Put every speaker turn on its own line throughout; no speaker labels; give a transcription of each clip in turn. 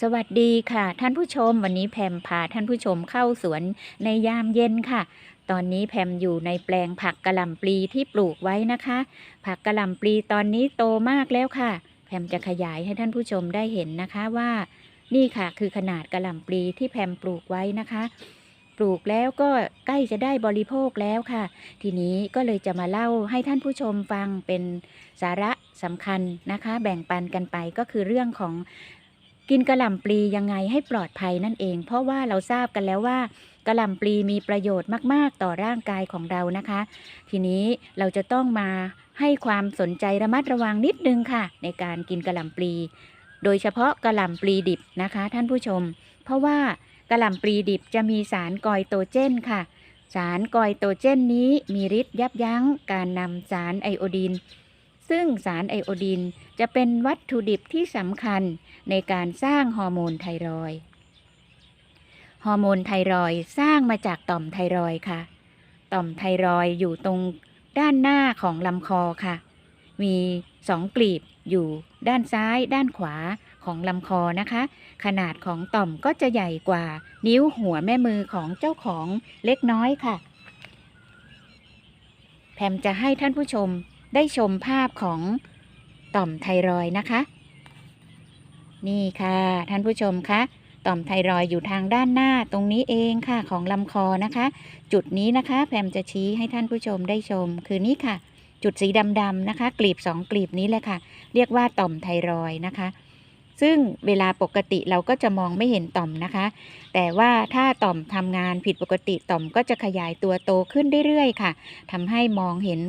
สวัสดีค่ะ ท่านผู้ชมวันนี้แพมพาท่านผู้ชมเข้าสวนในยามเย็นค่ะ ตอนนี้แพมอยู่ในแปลงผักกะหล่ำปลีที่ปลูกไว้นะคะ ผักกะหล่ำปลีตอนนี้โตมากแล้วค่ะ แพมจะขยายให้ท่านผู้ชมได้เห็นนะคะว่า นี่ค่ะคือขนาดกะหล่ำปลีที่แพมปลูกไว้นะคะ ปลูกแล้วก็ใกล้จะได้บริโภคแล้วค่ะ ทีนี้ก็เลยจะมาเล่าให้ท่านผู้ชมฟังเป็นสาระสำคัญนะคะ แบ่งปันกันไปก็คือเรื่องของ กินกระหล่ำปลียังไงให้ปลอดภัยนั่นเอง เพราะว่าเราทราบกันแล้วว่ากระหล่ำปลีมีประโยชน์มาก ๆ ต่อร่างกายของเรานะคะ ทีนี้เราจะต้องมาให้ความสนใจระมัดระวังนิดนึงค่ะ ในการกินกระหล่ำปลี โดยเฉพาะกระหล่ำปลีดิบนะคะ ท่านผู้ชม เพราะว่ากระหล่ำปลีดิบจะมีสารกอยโตเจนค่ะ สารกอยโตเจนนี้มีฤทธิ์ยับยั้งการนำสารไอโอดีน ซึ่งสารไอโอดีนจะเป็นวัตถุดิบที่สำคัญในการสร้างฮอร์โมนไทรอยฮอร์โมนไทรอยสร้างมาจากต่อมไทรอยค่ะ ต่อมไทรอยอยู่ตรงด้านหน้าของลำคอค่ะ มีสองกลีบอยู่ด้านซ้าย ด้านขวาของลำคอนะคะ ขนาดของต่อมก็จะใหญ่กว่านิ้วหัวแม่มือของเจ้าของเล็กน้อยค่ะ แพมจะให้ท่านผู้ชม ได้ชมภาพของต่อมไทรอยนะคะ นี่ค่ะ ท่านผู้ชมคะต่อมไทรอยอยู่ทางด้านหน้าตรงนี้เองค่ะของลำคอนะคะ จุดนี้นะคะ แพมจะชี้ให้ท่านผู้ชมได้ชม คือนี่ค่ะ จุดสีดำๆนะคะ กลีบสองกลีบนี้แหละค่ะ เรียกว่าต่อมไทรอยนะคะ ซึ่งเวลาปกติเราก็จะมองไม่เห็นต่อมนะคะ แต่ว่าถ้าต่อมทำงานผิดปกติต่อมก็จะขยายตัวโตขึ้นเรื่อยๆค่ะทำให้มองเห็น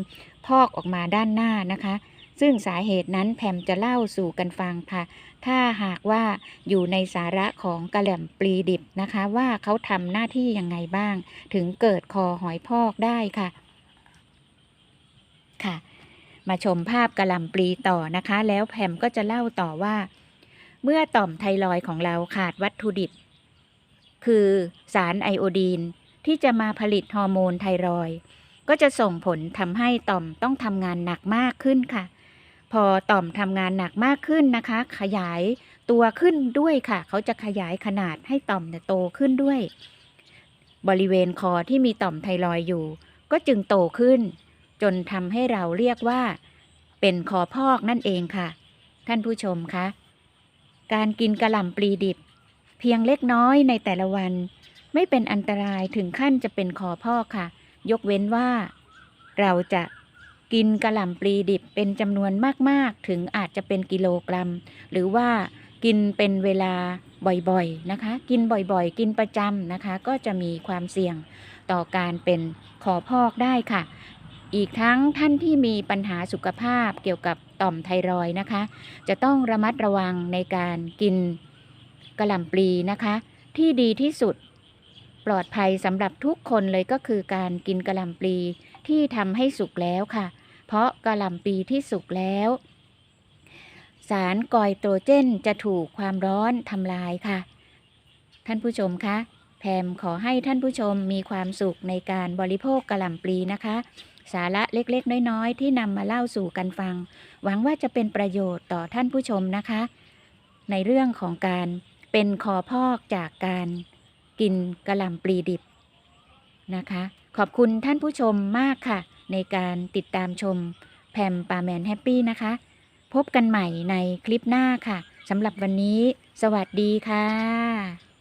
พอกออกมาด้านหน้านะคะ ซึ่งสาเหตุนั้นแพมจะเล่าสู่กันฟังค่ะ ถ้าหากว่าอยู่ในสาระของกระแหล่ำปลีดิบนะคะ ว่าเขาทำหน้าที่ยังไงบ้าง ถึงเกิดคอหอยพอกได้ค่ะ ค่ะมาชมภาพกระหล่ำปลีต่อนะคะ แล้วแพมก็จะเล่าต่อว่า เมื่อต่อมไทรอยของเราขาดวัตถุดิบ คือสารไอโอดีนที่จะมาผลิตฮอร์โมนไทรอยก็จะส่งผลทำให้ต่อมต้องทำงานหนักมากขึ้นค่ะ พอต่อมทำงานหนักมากขึ้นนะคะ ขยายตัวขึ้นด้วยค่ะ เขาจะขยายขนาดให้ต่อมโตขึ้นด้วย บริเวณคอที่มีต่อมไทรอยอยู่ ก็จึงโตขึ้น จนทำให้เราเรียกว่า เป็นคอพอกนั่นเองค่ะ ท่านผู้ชมคะ การกินกระหล่ำปลีดิบ เพียงเล็กน้อยในแต่ละวัน ไม่เป็นอันตรายถึงขั้นจะเป็นคอพอกค่ะ ยกเว้นว่า เราจะกินกระหล่ำปลีดิบเป็นจำนวนมาก ๆ ถึงอาจจะเป็นกิโลกรัม หรือว่ากินเป็นเวลาบ่อยๆนะคะ กินบ่อยๆ กินประจำนะคะ ก็จะมีความเสี่ยงต่อการเป็นคอพอกได้ค่ะ อีกทั้งท่านที่มีปัญหาสุขภาพเกี่ยวกับต่อมไทรอยนะคะ จะต้องระมัดระวังในการกินกระหล่ำปลีนะคะ ที่ดีที่สุดปลอดภัยสำหรับทุกคนเลยก็คือการกินกระหล่ำปลีที่ทำให้สุกแล้วค่ะ เพราะกระหล่ำปลีที่สุกแล้ว สารกอยโตรเจนจะถูกความร้อนทำลายค่ะ ท่านผู้ชมคะแพมขอให้ท่านผู้ชมมีความสุขในการบริโภคกระหล่ำปลีนะคะ สาระเล็กๆ น้อยๆ ที่นำมาเล่าสู่กันฟัง หวังว่าจะเป็นประโยชน์ต่อท่านผู้ชมนะคะ ในเรื่องของการเป็นคอพอกจากการกินกระหล่ำปลีดิบนะคะ ขอบคุณท่านผู้ชมมากค่ะ ในการติดตามชมแพมปาแมนแฮปปี้นะคะ พบกันใหม่ในคลิปหน้าค่ะสำหรับวันนี้ สวัสดีค่ะ